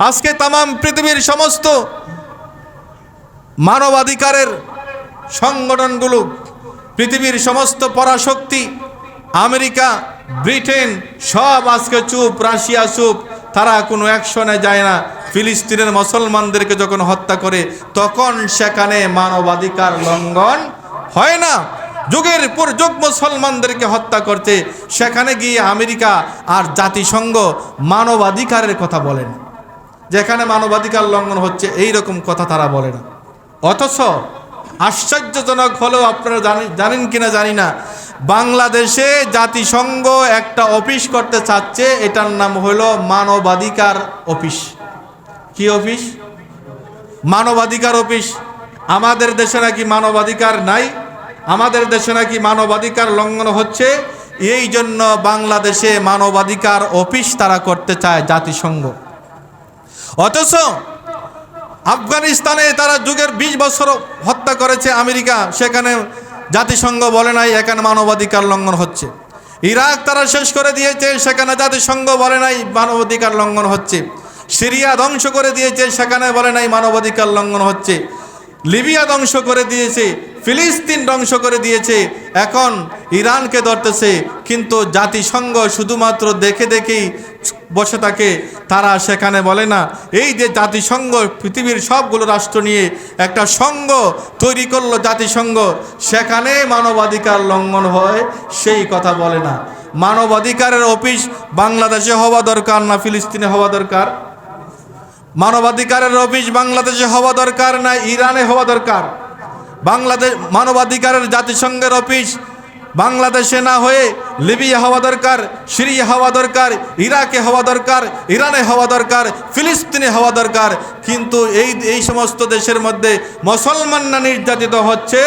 আজকে তামাম পৃথিবীর সমস্ত মানবাধিকারের সংগঠনগুলো, পৃথিবীর সমস্ত পরাশক্তি, আমেরিকা, ব্রিটেন, সব আজকে চুপ, রাশিয়া চুপ, তারা কোনো অ্যাকশনে যায় না। ফিলিস্তিনের মুসলমানদেরকে যখন হত্যা করে, তখন সেখানে মানবাধিকার লঙ্ঘন হয় না। যুগের পর যুগ মুসলমানদেরকে হত্যা করতে সেখানে গিয়ে আমেরিকা আর জাতিসংঘ মানবাধিকারের কথা বলেন। যেখানে মানবাধিকার লঙ্ঘন হচ্ছে এই রকম কথা তারা বলে না। অথচ আশ্চর্যজনক হলেও আপনারা জানেন কিনা জানি না, বাংলাদেশে জাতিসংঘ একটা অফিস করতে চাচ্ছে, এটার নাম হলো মানবাধিকার অফিস। কি অফিস? মানবাধিকার অফিস। আমাদের দেশে নাকি মানবাধিকার নাই, আমাদের দেশে নাকি মানবাধিকার লঙ্ঘন হচ্ছে, এই জন্য বাংলাদেশে মানবাধিকার অফিস তারা করতে চায় জাতিসংঘ। অথচ আফগানিস্তানে তারা যুগের ২০ বছর হত্যা করেছে আমেরিকা, সেখানে জাতিসংঘ বলে নাই, এখানে মানবাধিকার লঙ্ঘন হচ্ছে। ইরাক তারা শেষ করে দিয়েছে, সেখানে জাতিসংঘ বলে নাই, মানবাধিকার লঙ্ঘন হচ্ছে। সিরিয়া ধ্বংস করে দিয়েছে, সেখানে বলে নাই, মানবাধিকার লঙ্ঘন হচ্ছে। লিবিয়া ধ্বংস করে দিয়েছে, ফিলিস্তিন ধ্বংস করে দিয়েছে, এখন ইরানকে ধরতেছে, কিন্তু জাতিসংঘ শুধুমাত্র দেখে দেখেই বসে থাকে। তারা সেখানে বলে না, এই যে জাতিসংঘ, পৃথিবীর সবগুলো রাষ্ট্র নিয়ে একটা সংঘ তৈরি করল জাতিসংঘ, সেখানে মানবাধিকার লঙ্ঘন হয়, সেই কথা বলে না। মানবাধিকারের অফিস বাংলাদেশে হওয়া দরকার না ফিলিস্তিনে হওয়া দরকার? মানবাধিকারের অফিস বাংলাদেশে হওয়া দরকার না ইরানে হওয়া দরকার? বাংলাদেশ, মানবাধিকারের জাতিসংঘের অফিস বাংলাদেশে না হয়ে লিবিয়া হওয়া দরকার, সিরিয়া হওয়া দরকার, ইরাকে হওয়া দরকার, ইরানে হওয়া দরকার, ফিলিস্তিনে হওয়া দরকার কিন্তু এই এই সমস্ত দেশের মধ্যে মুসলমানরা নির্যাতিত হচ্ছে,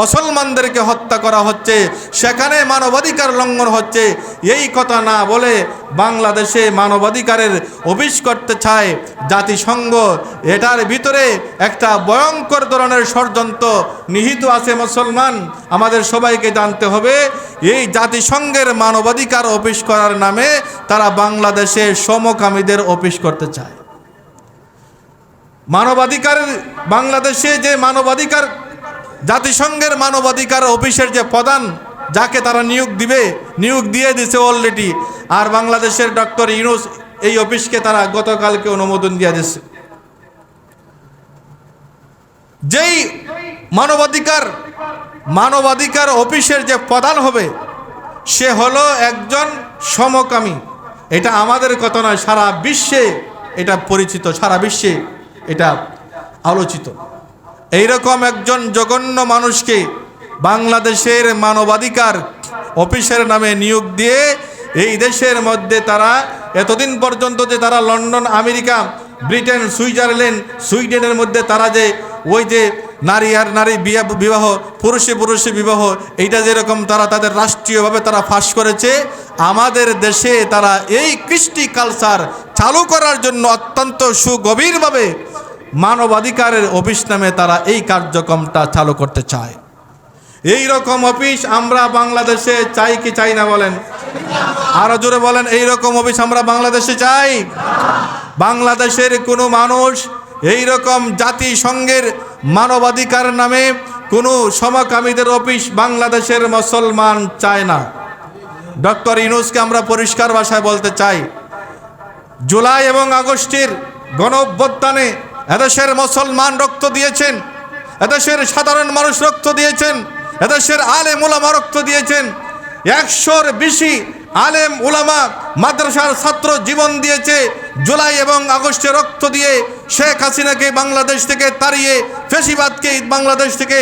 মুসলমানদেরকে হত্যা করা হচ্ছে, সেখানে মানবাধিকার লঙ্ঘন হচ্ছে। এই কথা না বলে বাংলাদেশে মানবাধিকারের অফিস করতে চায় জাতিসংঘ। এটার ভিতরে একটা ভয়ঙ্কর ধরনের ষড়যন্ত্র নিহিত আছে মুসলমান। আমাদের সবাইকে জানতে হবে, এই জাতিসংঘের মানবাধিকার অফিস করার নামে তারা বাংলাদেশে সমকামীদের অফিস করতে চায়। মানবাধিকারের বাংলাদেশে যে মানবাধিকার, জাতিসংঘের মানবাধিকার অফিসের যে প্রধান, যাকে তারা নিয়োগ দিবে, নিয়োগ দিয়ে দিছে অলরেডি আর বাংলাদেশের ডক্টর ইউনুস এই অফিসকে তারা গতকালকে অনুমোদন দিয়ে দিচ্ছে যেই মানবাধিকার মানবাধিকার অফিসের যে প্রধান হবে, সে হলো একজন সমকামী। এটা আমাদের কথা নয়, সারা বিশ্বে এটা পরিচিত, সারা বিশ্বে। এটা আলোচিত। এইরকম একজন জঘন্য মানুষকে বাংলাদেশের মানবাধিকার অফিসের নামে নিয়োগ দিয়ে এই দেশের মধ্যে তারা এতদিন পর্যন্ত যে তারা লন্ডন, আমেরিকা, ব্রিটেন, সুইজারল্যান্ড, সুইডেনের মধ্যে তারা যে ওই যে নারী আর নারী বিয়া, বিবাহ, পুরুষে পুরুষে বিবাহ, এইটা যেরকম তারা তাদের রাষ্ট্রীয়ভাবে তারা ফাঁস করেছে, আমাদের দেশে তারা এই কৃষ্টি কালচার চালু করার জন্য অত্যন্ত সুগভীরভাবে মানবাধিকারের অফিস নামে তারা এই কার্যক্রমটা চালু করতে চায়। এই রকম অফিস আমরা বাংলাদেশে চাই কি চাই না বলেন? আরও জোরে বলেন, এই রকম অফিস আমরা বাংলাদেশে চাই? বাংলাদেশের কোনো মানুষ এই রকম জাতিসংঘের মানবাধিকার নামে কোনো সমকামীদের অফিস বাংলাদেশের মুসলমান চায় না। ডক্টর ইনুসকে আমরা পরিষ্কার ভাষায় বলতে চাই, জুলাই এবং আগস্টের গণ এদেশের মুসলমান রক্ত দিয়েছেন, এদেশের সাধারণ মানুষ রক্ত দিয়েছেন, এদেশের আলেম উলামা রক্ত দিয়েছেন, একশোর বেশি আলেম উলামা মাদ্রাসার ছাত্র জীবন দিয়েছে, জুলাই এবং আগস্টে রক্ত দিয়ে শেখ হাসিনাকে বাংলাদেশ থেকে তাড়িয়ে, ফেসিবাদকে বাংলাদেশ থেকে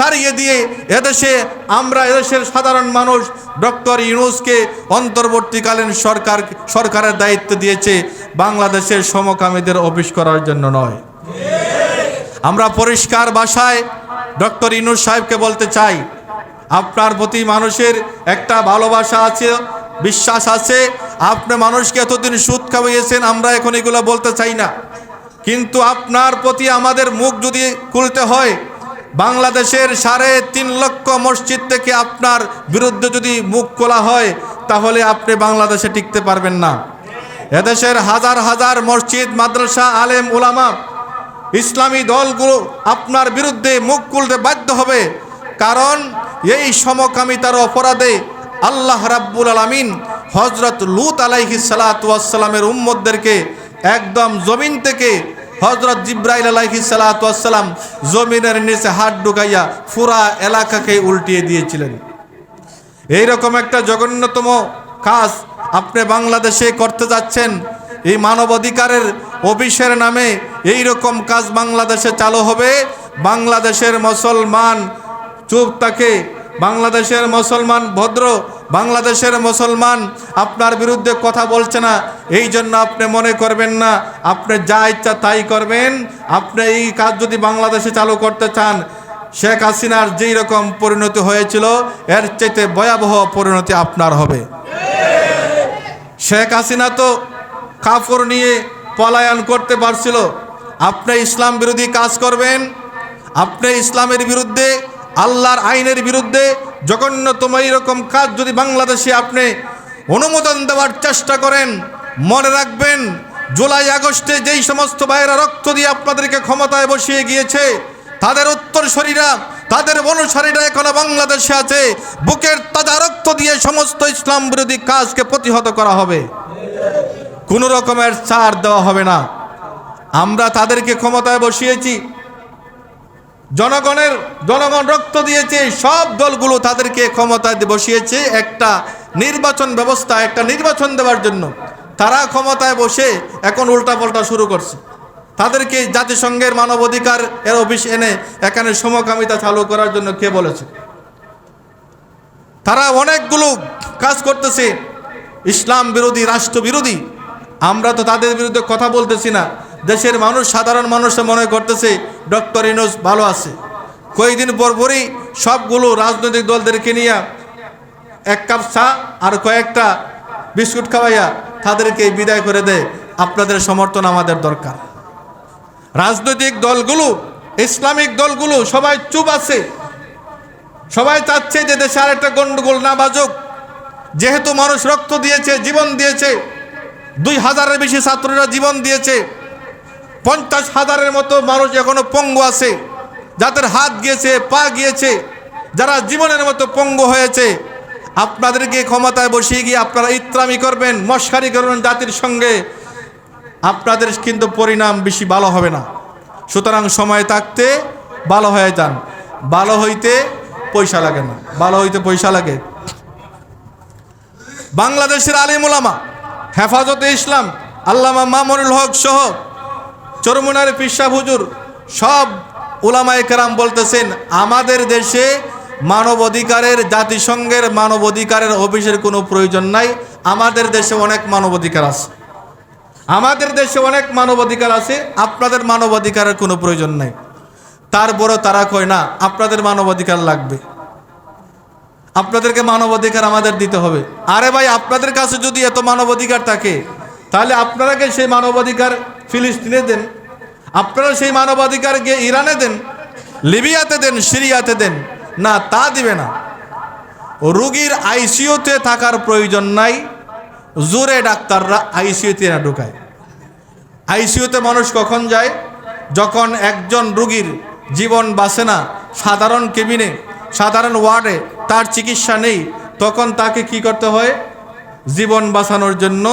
তাড়িয়ে দিয়ে এদেশে আমরা এদেশের সাধারণ মানুষ ডক্টর ইউনুসকে অন্তর্বর্তীকালীন সরকার, সরকারের দায়িত্ব দিয়েছে, বাংলাদেশের সমকামীদের অফিস করার জন্য নয়। আমরা পরিষ্কার ভাষায় ডক্টর ইনুস সাহেবকে বলতে চাই, আপনার প্রতি মানুষের একটা ভালোবাসা আছে, বিশ্বাস আছে, আপনি মানুষকে এতদিন সুদ খাওয়াইয়েছেন আমরা এখন এগুলো বলতে চাই না। কিন্তু আপনার প্রতি আমাদের মুখ যদি খুলতে হয়, বাংলাদেশের সাড়ে তিন লক্ষ মসজিদ থেকে আপনার বিরুদ্ধে যদি মুখ খোলা হয়, তাহলে আপনি বাংলাদেশে টিকতে পারবেন না। এদেশের হাজার হাজার মসজিদ, মাদ্রাসা, আলেম ওলামা ইসলামী দলগুলো আপনার বিরুদ্ধে মুখ খুলতে বাধ্য হবে। কারণ এই সমকামিতার অপরাধে আল্লাহ রাব্বুল আলামিন হজরত লুত আলাইহি সালাতামের উম্মদদেরকে একদম জমিন থেকে হজরত জিব্রাইল আলাইহি সালাতাম জমিনের নিচে হাত ঢুকাইয়া ফুরা এলাকাকে উল্টিয়ে দিয়েছিলেন। এইরকম একটা জঘন্যতম কাজ আপনি বাংলাদেশে করতে যাচ্ছেন। এই মানবাধিকারের অফিসের নামে এই রকম কাজ বাংলাদেশে চালু হবে। বাংলাদেশের মুসলমান চুপ থাকে। বাংলাদেশের মুসলমান ভদ্র। বাংলাদেশের মুসলমান আপনার বিরুদ্ধে কথা বলছে না। এই জন্য আপনি মনে করবেন না, আপনি যা ইচ্ছা তাই করবেন। আপনি এই কাজ যদি বাংলাদেশে চালু করতে চান, শেখ হাসিনার যেই রকম পরিণতি হয়েছিল, এর চাইতে ভয়াবহ পরিণতি আপনার হবে। শেখ হাসিনা তো কাপড় নিয়ে পলায়ন করতে পারছিল। আপনি ইসলাম বিরোধী কাজ করবেন, আপনি ইসলামের বিরুদ্ধে, আল্লাহর আইনের বিরুদ্ধে জঘন্যতম এইরকম কাজ যদি বাংলাদেশে আপনি অনুমোদন দেওয়ার চেষ্টা করেন, মনে রাখবেন, জুলাই, আগস্টে যেই সমস্ত ভাইয়েরা রক্ত দিয়ে আপনাদেরকে ক্ষমতায় বসিয়ে গিয়েছে, তাদের উত্তরসরীরা, তাদের অনুসারীরা এখনও বাংলাদেশে আছে, বুকের তাজা রক্ত দিয়ে সমস্ত ইসলাম বিরোধী কাজকে প্রতিহত করা হবে। কোনো রকমের ছাড় দেওয়া হবে না। আমরা তাদেরকে ক্ষমতায় বসিয়েছি। জনগণের, জনগণ রক্ত দিয়েছে, সব দলগুলো তাদেরকে ক্ষমতায় বসিয়েছে একটা নির্বাচন ব্যবস্থা, একটা নির্বাচন দেওয়ার জন্য। তারা ক্ষমতায় বসে এখন উল্টাপাল্টা শুরু করছে। তাদেরকে জাতিসংঘের মানবাধিকার এর অফিস এনে এখানে সমকামিতা চালু করার জন্য কে বলেছে? তারা অনেকগুলো কাজ করতেছে। ইসলাম বিরোধী রাষ্ট্র বিরোধী আমরা তো তাদের বিরুদ্ধে কথা বলতেছি না। দেশের মানুষ, সাধারণ মানুষ মনে করতেছে, ডক্টর ইনোজ ভালো আছে। কয়েকদিন পর পরই সবগুলো রাজনৈতিক দলদেরকে নিয়ে এক কাপ চা আর কয়েকটা বিস্কুট খাওয়াইয়া তাদেরকে বিদায় করে দেয়। আপনাদের সমর্থন আমাদের দরকার। রাজনৈতিক দলগুলো, ইসলামিক দলগুলো সবাই চুপ আছে। সবাই চাচ্ছে যে দেশে আর একটা গন্ডগোল না বাজুক। যেহেতু মানুষ রক্ত দিয়েছে, জীবন দিয়েছে দুই হাজারের বেশি ছাত্ররা জীবন দিয়েছে। পঞ্চাশ হাজারের মতো মানুষ এখনও পঙ্গু আছে। যাদের হাত গিয়েছে, পা গিয়েছে, যারা জীবনের মতো পঙ্গু হয়েছে। আপনাদেরকে ক্ষমতায় বসিয়ে গিয়ে আপনারা ইত্রামি করবেন, মস্কারি করবেন জাতির সঙ্গে। আপনাদের কিন্তু পরিণাম বেশি ভালো হবে না। সুতরাং সময় থাকতে ভালো হয়ে যান। ভালো হইতে পয়সা লাগে না। ভালো হইতে পয়সা লাগে। বাংলাদেশের আলিমুলামা হেফাজতে ইসলাম, আল্লামা মামুনুল হক সহ চরমুনার পিসা হুজুর, সব উলামায়ে কেরাম বলতেছেন, আমাদের দেশে মানব অধিকারের জাতিসংঘের মানব অধিকারের অফিসের কোনো প্রয়োজন নাই। আমাদের দেশে অনেক মানব অধিকার আছে। আমাদের দেশে অনেক মানব অধিকার আছে, আপনাদের মানব অধিকারের কোনো প্রয়োজন নাই। তারপরও তারা কয়, না, আপনাদের মানব অধিকার লাগবে। আপনাদেরকে মানব অধিকার আমাদের দিতে হবে। আরে ভাই, আপনাদের কাছে যদি এত মানব অধিকার থাকে, তাহলে আপনারাকে সেই মানব অধিকার ফিলিস্তিনে দেন। আপনারা সেই মানব অধিকার গিয়ে ইরানে দেন, লিবিয়াতে দেন, সিরিয়াতে দেন। না, তা দিবে না। রুগীর আইসিইউতে থাকার প্রয়োজন নাই। জোরে ডাক্তাররা আইসিইউতে না ঢুকায়। আইসিইউতে মানুষ কখন যায়? যখন একজন রুগীর জীবন বাঁচে না। সাধারণ কেবিনে, সাধারণ ওয়ার্ডে তার চিকিৎসা নেই, তখন তাকে কি করতে হয়? জীবন বাঁচানোর জন্য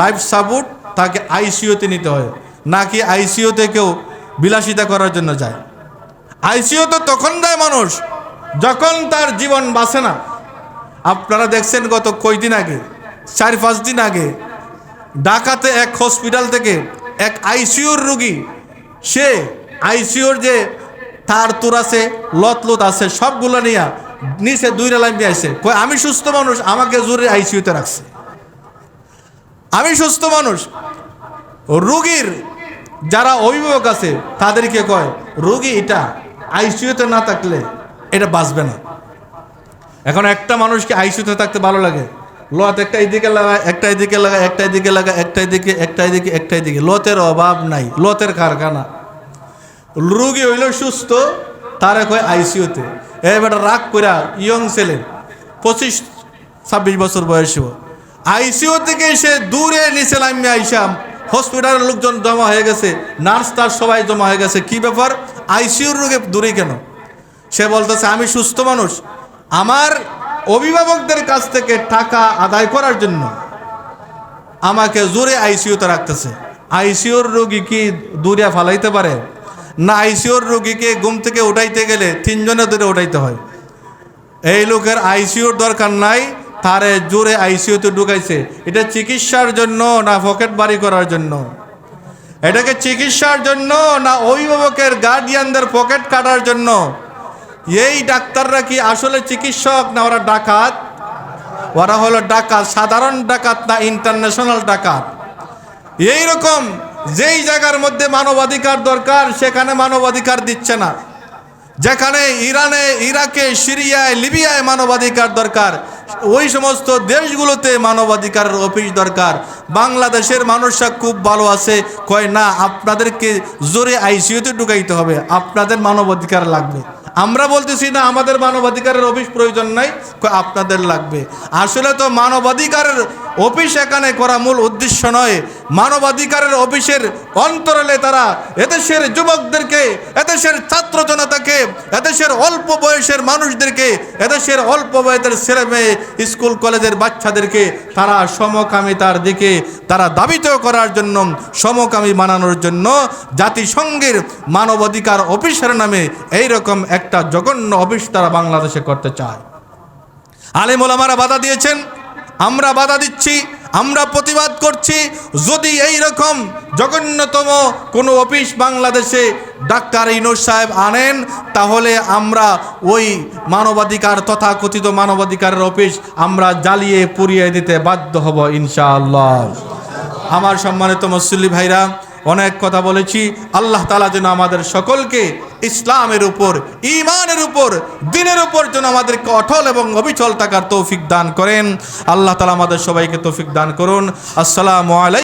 লাইফ সাপোর্ট তাকে আইসিইউতে নিতে হয়। নাকি আইসিইউতে কেউ বিলাসিতা করার জন্য যায়? আইসিইউতে তখন যায় মানুষ, যখন তার জীবন বাঁচে না। আপনারা দেখছেন গত কয়দিন আগে, চার পাঁচ দিন আগে, ঢাকাতে এক হসপিটাল থেকে এক আইসিইউর রুগী, সে আইসিইউর যে তার তুর আছে লত আছে, সবগুলো নিয়ে নিচে দুই লাইন দিয়ে কই আমি সুস্থ মানুষ, আমাকে জোরে আইসিইউতে রাখছে। আমি সুস্থ মানুষ। রুগীর যারা অভিভাবক আছে, তাদেরকে কয়, রুগী এটা আইসিইউতে না থাকলে এটা বাঁচবে না। এখন একটা মানুষকে আইসিউতে থাকতে ভালো লাগে। লত একটা এদিকে লাগা একটা এদিকে লাগা একটা এদিকে লাগা একটা এদিকে একটা এদিকে একটা এদিকে। লতের অভাব নাই, লতের কারখানা। রুগী হইল সুস্থ, তারা কয় এবার রাগ কইরা ইয়ং ছেলে, পঁচিশ, ছাব্বিশ বছর বয়সী আইসিইউ থেকে সে দূরে নিচে নামিয়ে আইসা হসপিটালের লোকজন জমা হয়ে গেছে, নার্স তার সবাই জমা হয়ে গেছে। কি ব্যাপার? আইসিইউর রোগে দূরে কেন? সে বলতেছে, আমি সুস্থ মানুষ। আমার অভিভাবকদের কাছ থেকে টাকা আদায় করার জন্য আমাকে জোরে আইসিইউতে রাখতেছে। আইসিইউর রোগী কি দূরে ফালাইতে পারে? না আইসিইউর রোগীকে ঘুম থেকে উঠাইতে গেলে তিনজনে দূরে উঠাইতে হয়। এই লোকের আইসিইউর দরকার নাই, তারে জোরে আইসিইউতে ঢুকাইছে। এটা চিকিৎসার জন্য না পকেট বাড়ি করার জন্য? এটাকে চিকিৎসার জন্য না অভিভাবকের গার্ডিয়ানদের পকেট কাটার জন্য? এই ডাক্তাররা কি আসলে চিকিৎসক না ওরা ডাকাত? ওরা হলো ডাকাত, সাধারণ ডাকাত না ইন্টারন্যাশনাল ডাকাত? এই রকম যেই জায়গার মধ্যে মানবাধিকার দরকার, সেখানে মানবাধিকার দিচ্ছে না। যেখানে ইরানে, ইরাকে, সিরিয়ায়, লিবিয়ায় মানবাধিকার দরকার, ওই সমস্ত দেশগুলোতে মানবাধিকারের অফিস দরকার। বাংলাদেশের মানুষরা খুব ভালো আছে, কয়, না, আপনাদেরকে জোরে আইসিইউতে ঢুকাইতে হবে, আপনাদের মানবাধিকার লাগবে। আমরা বলতেছি, না, আমাদের মানবাধিকারের অফিস প্রয়োজন নাই আপনাদের লাগবে। আসলে তো মানবাধিকারের অফিস এখানে করা মূল উদ্দেশ্য নয়। মানবাধিকারের অফিসের অন্তরালে তারা এদেশের যুবকদেরকে, এদেশের ছাত্র জনতাকে, এদেশের অল্প বয়সের মানুষদেরকে, এদেশের অল্প বয়সের ছেলে মেয়ে স্কুল কলেজের বাচ্চাদেরকে তারা সমকামিতার দিকে তারা দাবিত করার জন্য, সমকামী বানানোর জন্য জাতিসংঘের মানবাধিকার অফিসের নামে এই রকম একটা জঘন্য অফিস তারা বাংলাদেশে করতে চায়। আলেমোলামারা বাধা দিয়েছেন। আমরা বাধা দিচ্ছি, আমরা প্রতিবাদ করছি। যদি এই রকম জঘন্যতম কোনো অফিস বাংলাদেশে ডাক্তার ইনোর সাহেব আনেন, তাহলে আমরা ওই মানবাধিকার, তথাকথিত মানবাধিকারের অফিস আমরা জ্বালিয়ে পুড়িয়ে দিতে বাধ্য হব ইনশাআল্লাহ। আমার সম্মানিত মুসল্লি ভাইরা অনেক কথা বলেছি। আল্লাহ তালা যেন আমাদের সকলকে ইসলামের উপর ইমানের উপর, দিনের উপর যেন আমাদেরকে অটল এবং অবিচল থাকার তৌফিক দান করেন। আল্লাহ তালা আমাদের সবাইকে তৌফিক দান করুন। আসসালামু আলাইকুম।